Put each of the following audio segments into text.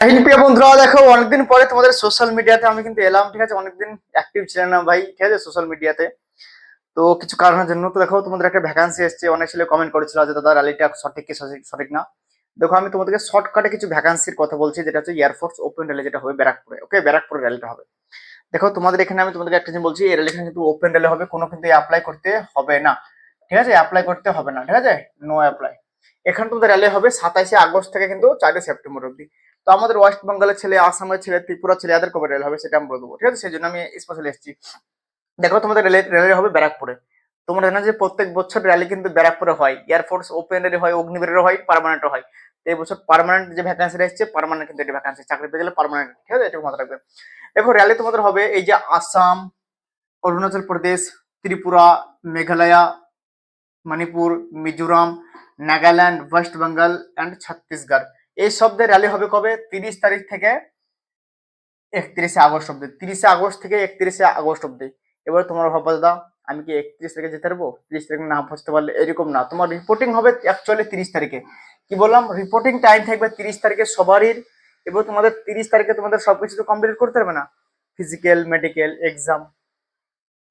প্রিয় বন্ধুরা, দেখো, অনেকদিন পরে তোমাদের সোশ্যাল মিডিয়াতে আমি কিন্তু এলাম, ঠিক আছে? অনেকদিন অ্যাক্টিভ ছিলেন না ভাই, ঠিক আছে সোশ্যাল মিডিয়াতে তো। কিছু কারণের জন্য, তো দেখো, তোমাদের একটা ভ্যাকান্সি এসছে, অনেক ছেলে কমেন্ট করেছিল যে, দাদা র্যালিটা সঠিক কি সঠিক না? দেখো, আমি তোমাদেরকে শর্টকাটে কিছু ভ্যাকান্সির কথা বলছি, যেটা হচ্ছে এয়ারফোর্স ওপেন র্যালি যেটা হবে ব্যারাকপুরে ওকে ব্যারাকপুরে র্যালিটা হবে। দেখো, তোমাদের এখানে আমি তোমাদেরকে একটা জিনিস বলছি, এই র্যালি কিন্তু ওপেন র্যালি হবে, কোনো কিন্তু অ্যাপ্লাই করতে হবে না, ঠিক আছে? অ্যাপ্লাই করতে হবে না, ঠিক আছে? নো অ্যাপ্লাই এখানে তোমাদের র্যালি হবে সাতাইশে আগস্ট থেকে কিন্তু চারই সেপ্টেম্বর অব্দি তো আমাদের ওয়েস্ট বেঙ্গলের ছেলে, আসামের ছেলে ত্রিপুরা ছেলে, এদের কবে রেল হবে সেটা আমি বলে দেবো ঠিক আছে? সেই জন্য আমি স্পেশালি এসেছি। দেখো, তোমাদের র্যালি হবে ব্যারাকপুরে। তোমরা জানো যে প্রত্যেক বছর র্যালি কিন্তু ব্যারাকপুরে হয়। এয়ারফোর্স ওপেন র্যালি হয় অগ্নিবীরের হয় পার্মানেন্ট হয়। এই বছর পারমানেন্ট যে ভ্যাকান্সি এসেছে পার্মানেন্ট কিন্তু এটা ভ্যাকান্সি চাকরি পেয়ে গেলে পার্মানেন্ট ঠিক আছে? এটা মাথায় রাখবে। দেখো র্যালি তোমাদের হবে এই যে আসাম, অরুণাচল প্রদেশ, ত্রিপুরা, মেঘালয়া, মণিপুর, মিজোরাম নাগাল্যান্ড, ওয়েস্ট বেঙ্গল অ্যান্ড ছত্তিশগড়। এই শব্দের র্যালি হবে কবে? তিরিশ তারিখ থেকে একত্রিশে আগস্ট অব্দি তিরিশে আগস্ট থেকে একত্রিশে আগস্ট অব্দি এবার তোমার ভাবো দাদা, আমি কি একত্রিশ তারিখে যেতে পারব? তিরিশ তারিখে না পৌঁছতে পারলে এরকম না। তোমার রিপোর্টিং হবে অ্যাকচুয়ালি তিরিশ তারিখে। কি বললাম? রিপোর্টিং টাইম থাকবে তিরিশ তারিখে সবারই। এবং তোমাদের তিরিশ তারিখে তোমাদের সবকিছু তো কমপ্লিট করতে পারবে না। ফিজিক্যাল মেডিকেল এক্সাম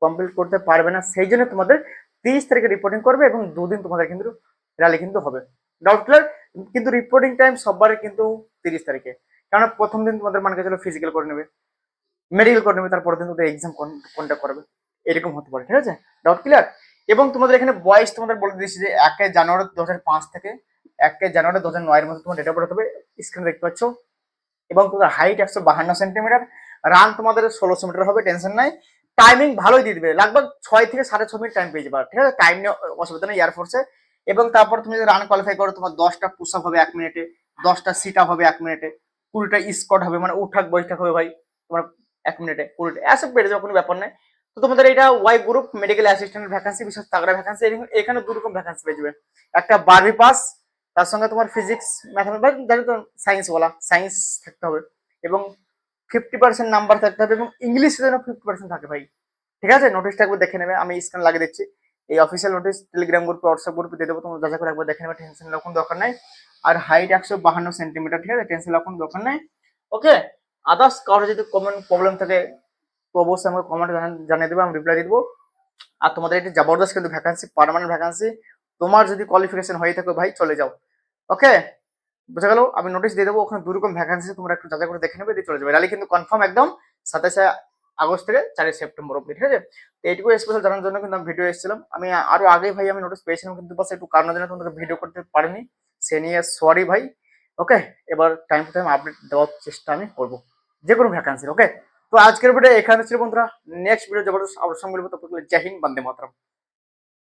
কমপ্লিট করতে পারবে না। সেই জন্য তোমাদের তিরিশ তারিখে রিপোর্টিং করবে এবং দুদিন তোমাদের কিন্তু র্যালি কিন্তু হবে। ডাউট ক্লিয়ার কিন্তু রিপোর্টিং টাইম সববারে কিন্তু তিরিশ তারিখে। কারণ প্রথম দিন তোমাদের মানে চলো ফিজিক্যাল করে নেবে। মেডিকেল করে নেবে, তারপরের দিন তোমাদের এক্সাম কোনটা করবে। এরকম হতে পারে, ঠিক আছে? ডাউট ক্লিয়ার এবং তোমাদের এখানে বয়স তোমাদের বলে দিয়েছি যে একে জানুয়ারি দু হাজার পাঁচ থেকে একে জানুয়ারি দু হাজার নয়ের মধ্যে তোমার ডেটা পড়ে হবে। স্ক্রিনে দেখতে পাচ্ছ? এবং তোমাদের হাইট একশো বাহান্ন সেন্টিমিটার রান তোমাদের ষোলোশো মিটার হবে টেনশন নাই। টাইমিং ভালোই দিয়ে দিবে। লাগভগ ছয় থেকে সাড়ে ছ মিনিট টাইম পেয়ে যাবে। ঠিক আছে? টাইম নিয়ে অসুবিধা নেই এয়ারফোর্সে এবং তারপর তুমি যদি রান কোয়ালিফাই করো, তোমার দশটা পুশ আপ হবে এক মিনিটে দশটা সিট আপ হবে এক মিনিটে কুড়িটা স্কট হবে মানে উঠাক বৈঠাক হবে ভাই, তোমার এক মিনিটে কুড়িটা। এসব বেড়ে যাবে কোনো ব্যাপার নেই। তো তোমাদের এটা Y group medical assistant vacancy বিশেষ তাগড়া ভ্যাকান্সি এখানে দু রকম ভ্যাকান্সি পেয়ে যাবে। একটা বারবি পাস তার সঙ্গে তোমার ফিজিক্স ম্যাথামেটিক্স জানি তো সায়েন্স বলা সায়েন্স থাকতে হবে। এবং ফিফটি পার্সেন্ট নাম্বার থাকতে হবে এবং ইংলিশে যেন ফিফটি পার্সেন্ট থাকে ভাই। ঠিক আছে? নোটিশটা একবার দেখে নেবে, আমি স্ক্যান লাগিয়ে দিচ্ছি। এই অফিসিয়াল নোটিস টেলিগ্রাম গ্রুপে হোয়াটসঅ্যাপ গ্রুপে দিয়ে দেবো, তোমরা যাচাই করে একবার দেখে নেবে টেনশন কোনো দরকার নাই। আর হাইট একশো বাহান্ন সেন্টিমিটার ঠিক আছে? টেনশন কোনো দরকার নাই। ওকে আদার্স কারোর যদি কমন প্রবলেম থাকে, তো অবশ্যই আমাকে কমেন্ট জানিয়ে দেবে, আমি রিপ্লাই দিয়ে দেবো। আর তোমাদের এটি জবরদস্ত কিন্তু ভ্যাকান্সি পার্মানেন্ট ভ্যাকান্সি তোমার যদি কোয়ালিফিকেশন হয়ে থাকে ভাই, চলে যাও। ওকে বুঝা গেল? আমি নোটিশ দিয়ে দেবো, ওখানে দু রকম ভ্যাকান্সি তোমরা একটু যাচাই করে দেখে নেবে, দিয়ে চলে যাবে। র্যালি কিন্তু কনফার্ম একদম সাতাশে আগস্ট থেকে চারই সেপ্টেম্বর অব্দি ঠিক আছে? তো এইটুকু স্পেশাল জানার জন্য কিন্তু আমি ভিডিও এসেছিলাম। আমি আরও আগে ভাই আমি নোটিস পেয়েছিলাম, কিন্তু বাস একটু কারণের জন্য তোমাদের ভিডিও করতে পারিনি। সে নিয়ে সরি ভাই ওকে এবার টাইম টু টাইম আপডেট দেওয়ার চেষ্টা আমি করব। যে কোনো ভ্যাকান্সির ওকে তো আজকের ভিডিও এখানে ছিল বন্ধুরা। নেক্সট ভিডিও জবরদস্ত আবার সঙ্গে বলব তো জয় বন্দে মাতরম।